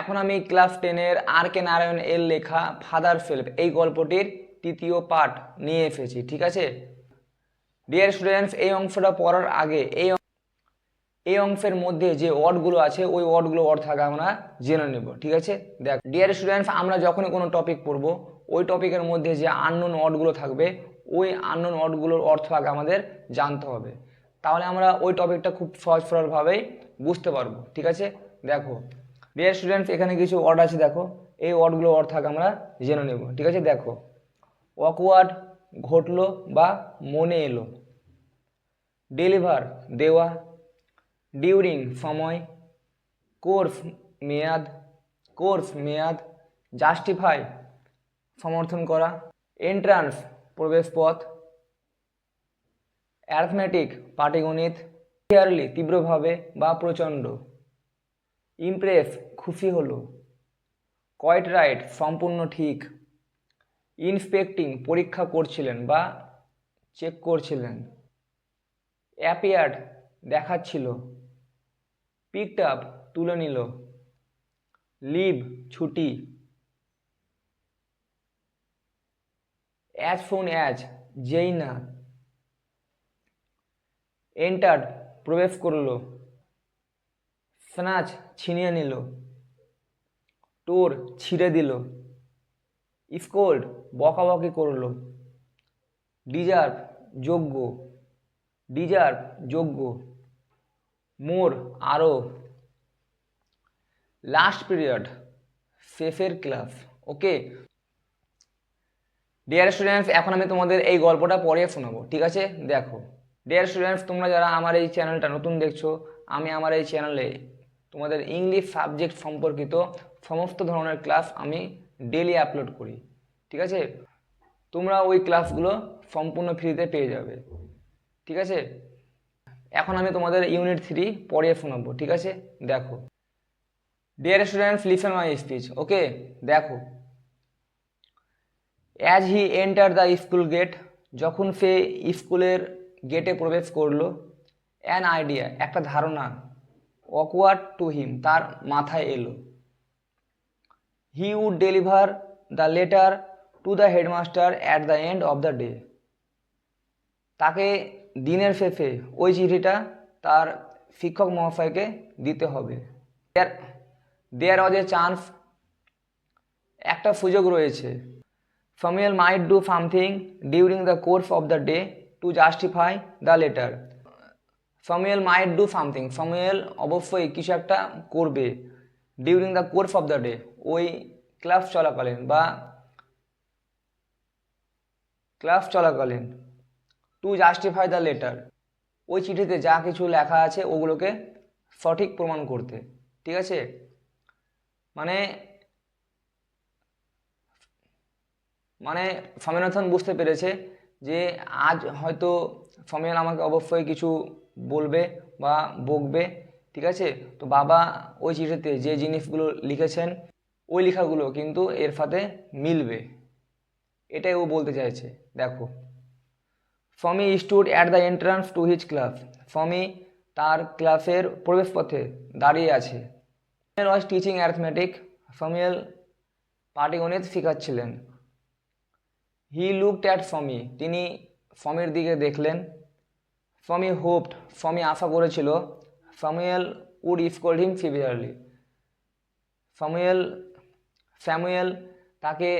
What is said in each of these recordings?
এখন আমি ক্লাস টেনের আর কে নারায়ণ এর লেখা ফাদার ফেল্প এই গল্পটির তৃতীয় পার্ট নিয়ে এসেছি, ঠিক আছে? ডিয়ার স্টুডেন্টস এই অংশটা পড়ার আগে এই এই অংশের মধ্যে যে ওয়ার্ডগুলো আছে, ওই ওয়ার্ডগুলো অর্থ আগে আমরা জেনে নেব, ঠিক আছে? দেখ ডিয়ার স্টুডেন্টস আমরা যখনই কোনো টপিক পড়ব, ওই টপিকের মধ্যে যে আননোন ওয়ার্ডগুলো থাকবে, ওই আননোন ওয়ার্ডগুলোর অর্থ আগে আমাদের জানতে হবে। তাহলে আমরা ওই টপিকটা খুব সহজ সরলভাবেই বুঝতে পারব, ঠিক আছে? দেখো ডিয়ার স্টুডেন্টস এখানে কিছু ওয়ার্ড আছে, দেখো। এই ওয়ার্ডগুলো অর্থ আমরা জেনে নেব, ঠিক আছে? দেখো। অকওয়ার্ড ঘটলো বা মনে এলো। ডেলিভার দেওয়া। ডিউরিং সময়। কোর্স মেয়াদ। কোর্স মেয়াদ। জাস্টিফাই সমর্থন করা। এন্ট্রান্স প্রবেশপথ অ্যারথমেটিক পাটিগণিত। ক্লিয়ারলি তীব্রভাবে বা প্রচণ্ড। ইমপ্রেস খুশি হলো। কয়েট রাইট সম্পূর্ণ ঠিক। ইন্সপেক্টিং পরীক্ষা করছিলেন বা চেক করছিলেন। অ্যাপিয়ার্ড দেখাচ্ছিল। পিকড আপ তুলে নিল। লিভ ছুটি। অ্যাজ ফোন অ্যাজ যেই না। এন্টার্ড প্রবেশ করল। স্নাচ ছিনিয়ে নিল। টোর ছিঁড়ে দিল। স্কোল্ড বকাবকি করল। ডিজার্ভ যোগ্য। ডিজার্ভ যোগ্য। মোর আরও। লাস্ট পিরিয়ড শেষের ক্লাস। ওকে? ডিয়ার স্টুডেন্টস, এখন আমি তোমাদের এই গল্পটা পড়িয়ে শোনাবো, ঠিক আছে? দেখো। ডিয়ার স্টুডেন্টস, তোমরা যারা আমার এই চ্যানেলটা নতুন দেখছ, আমি আমার এই চ্যানেলে তোমাদের ইংলিশ সাবজেক্ট সম্পর্কিত সমস্ত ধরনের ক্লাস আমি ডেলি আপলোড করি, ঠিক আছে? তোমরা ওই ক্লাসগুলো সম্পূর্ণ ফ্রিতে পেয়ে যাবে, ঠিক আছে? এখন আমি তোমাদের ইউনিট থ্রি পড়িয়ে শোনাবো, ঠিক আছে? দেখো। Dear students listen my speech okay দেখো। As he enter the school gate যখন সে স্কুলের গেটে প্রবেশ করল অ্যান আইডিয়া একটা ধারণা অকওয়ার্ড টু হিম তার মাথায় এলো। He would deliver the letter to the headmaster at the end of the day তাকে দিনের শেষে ওই চিঠিটা তার শিক্ষক মহাশয়কে দিতে হবে। দেয়ার ওয়াজ এ চান্স একটা সুযোগ রয়েছে। Samuel might do something during the course of the day to justify the letter. Samuel might do something Samuel অবশ্যই কিছু একটা করবে during the course of the day ওই ক্লাস চলাকালীন বা ক্লাস চলাকালীন টু জাস্টিফাই দ্য লেটার ওই চিঠিতে যা কিছু লেখা আছে ওগুলোকে সঠিক প্রমাণ করতে। ঠিক আছে? মানে মানে স্বামীনাথন বুঝতে পেরেছে যে আজ হয়তো সমীর আমাকে অবশ্যই কিছু বলবে বা বকবে, ঠিক আছে? তো বাবা ওই চিঠিতে যে জিনিসগুলো লিখেছেন, ওই লেখাগুলো কিন্তু এর সাথে মিলবে। এটাই ও বলতে চাইছে, দেখো। ফমি stood at the entrance to his class ফমি তার ক্লাসের প্রবেশপথে দাঁড়িয়ে আছে। ওয়াজ টিচিং অ্যাথমেটিক ফমিয়েল পাটিগণিত শেখাচ্ছিলেন। হি লুকড অ্যাট ফমি তিনি ফমির দিকে দেখলেন। ফমি হোপড ফমি আশা করেছিল, ফমিয়েল উড স্কোল্ড হিম সিভিয়ারলি ফমিয়েল, স্যামুয়েল তাকে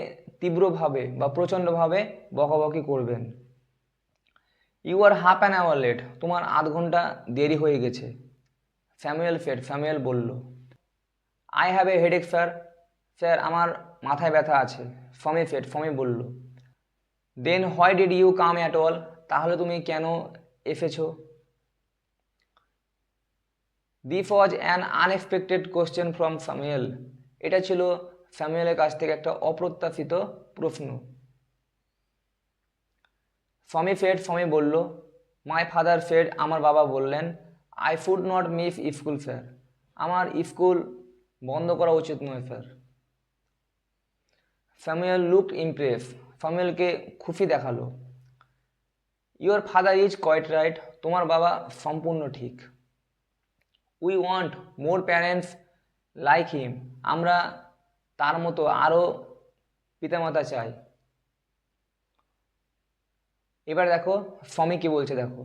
তীব্রভাবে বা প্রচণ্ডভাবে বকাবকি করবেন। You are half an hour late তোমার আধ ঘণ্টা দেরি হয়ে গেছে। স্যামুয়েল ফেড স্যামুয়েল বলল। I have a headache sir sir, আমার মাথায় ব্যথা আছে। ফমি ফেড ফমি বলল। Then why did you come at all তাহলে তুমি কেন এসেছ? This was an unexpected question from Samuel এটা ছিল স্যামুয়েলের কাছ থেকে একটা অপ্রত্যাশিত প্রশ্ন। ফমি ফেড ফমি বলল মাই ফাদার ফেড আমার বাবা বললেন I should not miss school sir আমার স্কুল বন্ধ করা উচিত নয় স্যার স্যামুয়েল লুকড ইমপ্রেস স্যামুয়েলকে খুশি দেখাল। Your father is quite right তোমার বাবা সম্পূর্ণ ঠিক। We want more parents like him আমরা তার মতো আরও পিতামাতা চাই। এবার দেখো ফমি কি বলছে দেখো।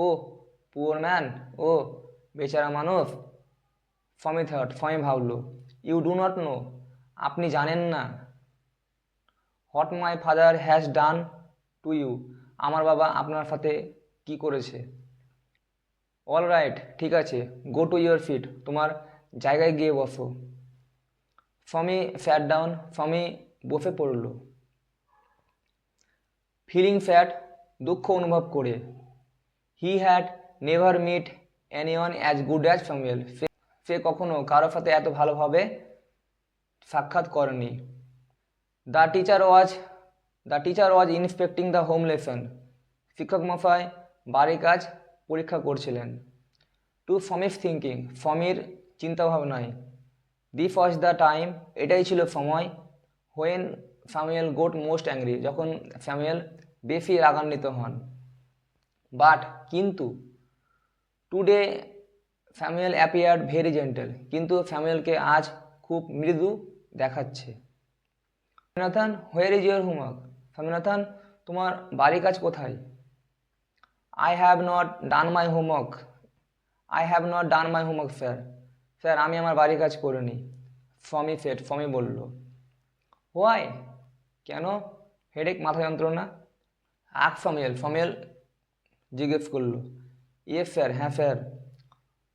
ও পুয়ার ম্যান ও, বেচারা মানুষ। ফমি থার্ড ফমি ভাবলো ইউ ডু নট নো আপনি জানেন না what my father has done to you আমার বাবা আপনার সাথে কি করেছে? অল রাইট ঠিক আছে গো টু ইউর ফিট তোমার জায়গায় গিয়ে বসো। ফমি ফ্যাট ডাউন ফমি বসে পড়ল। ফিলিং ফ্যাট দুঃখ অনুভব করে। He had never met anyone as good as ফ্যামিল সে কখনো কারোর সাথে এত ভালোভাবে সাক্ষাৎ করেনি। The teacher was the teacher was inspecting the home lesson শিক্ষক মশাই বাড়ির কাজ পরীক্ষা করছিলেন। টু ফমিস থিঙ্কিং ফমির চিন্তাভাবনায় দিস ওয়াজ দ্য টাইম এটাই ছিল সময় when Samuel got most angry যখন স্যামুয়েল বেশি রাগান্বিত হন। বাট কিন্তু today Samuel appeared very gentle কিন্তু স্যামুয়েলকে আজ খুব মৃদু দেখাচ্ছে। Swaminathan where is your homework Swaminathan তোমার বাড়ি কাজ কোথায়? I have not done my homework I have not done my homework sir sir আমি আমার বাড়ি কাজ করিনি। ফমি সেট ফমি বলল হোয়াই কেন? হেডেক মাথা যন্ত্রণা? আক ফমিয়েল ফমিয়েল জিজ্ঞেস করল ইয়ে স্যার হ্যাঁ স্যার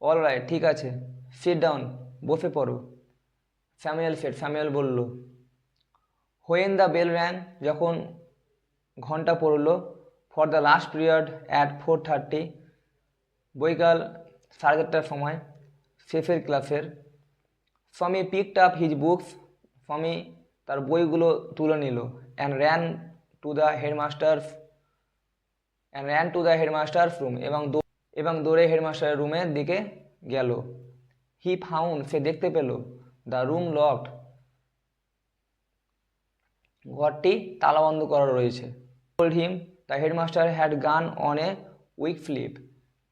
অল রাইট ঠিক আছে সিট ডাউন বসে পড়ো। স্যামুয়েল সেট স্যামুয়েল বলল হোয়েন দ্য বেল র্যাং যখন ঘণ্টা পড়ল for the last period at four thirty বৈকাল সাড়ে চারটার সময় শেষের ক্লাসের, স্বামী পিকড আপ হিজ বুকস স্বামী তার বইগুলো তুলে নিল and ran to the headmaster and ran to the headmaster room এবং এবং দৌড়ে হেডমাস্টারের রুমের দিকে গেল। হি ফাউন্ড সে দেখতে পেল দ্য রুম লকড ঘরটি তালাবন্ধ করা রয়েছে। Told him the headmaster had gone on a week flip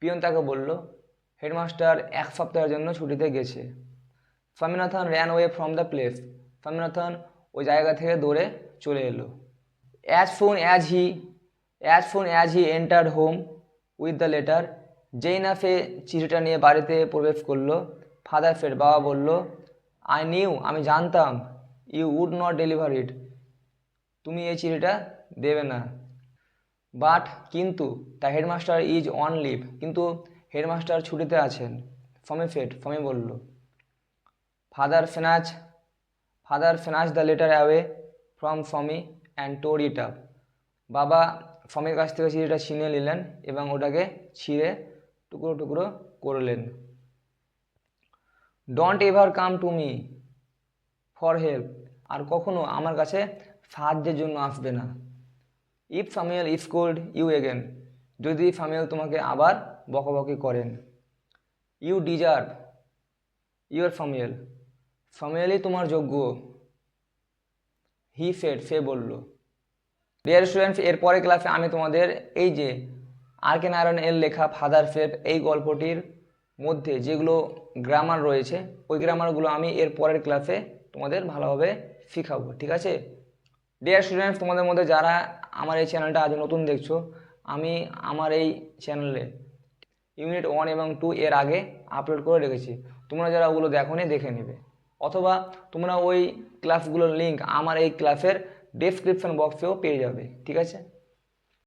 peon তাকে বলল হেডমাস্টার এক সপ্তাহের জন্য ছুটিতে গেছে। Swaminathan ran away from the place Swaminathan ওই জায়গা থেকে দৌড়ে চলে এলো। As soon as he as soon as he entered home with the letter যেই না সে চিঠিটা নিয়ে বাড়িতে প্রবেশ করল। ফাদার ফের বাবা বলল আই নিউ আমি জানতাম। You would not deliver it তুমি এই চিঠিটা দেবে না। বাট কিন্তু the headmaster is on leave কিন্তু হেডমাস্টার ছুটিতে আছেন। ফমে ফেট, ফমে বলল father snatched father snatched the letter away from Swami and tore it up বাবা ফমের কাছ থেকে চিঠিটা ছিনিয়ে নিলেন এবং ওটাকে ছিঁড়ে টুকরো টুকরো করলেন। Don't ever come to me for help আর কখনো আমার কাছে সাহায্যের জন্য আসবে না। If Samuel if scold you again যদি সামিয়াল তোমাকে আবার বকবকি করেন। ইউ ডিজার্ভ ইউর সামিয়াল সামিয়ালই তোমার যোগ্য। হি ফেড সে বলল। ডিয়ার স্টুডেন্টস এর পরের ক্লাসে আমি তোমাদের এই যে আর কে নারায়ণ এর লেখা ফাদার ফেড এই গল্পটির মধ্যে যেগুলো গ্রামার রয়েছে, ওই গ্রামারগুলো আমি এর পরের ক্লাসে তোমাদের ভালোভাবে শেখাবো, ঠিক আছে? ডিয়ার স্টুডেন্টস তোমাদের মধ্যে যারা আমার এই চ্যানেলটা আজ নতুন দেখছ, আমি আমার এই চ্যানেলে ইউনিট ওয়ান এবং টু এর আগে আপলোড করে রেখেছি। তোমরা যারা ওগুলো দেখো দেখে নেবে। অথবা তোমরা ওই ক্লাসগুলোর লিঙ্ক আমার এই ক্লাসের ডেসক্রিপশন বক্সেও পেয়ে যাবে, ঠিক আছে?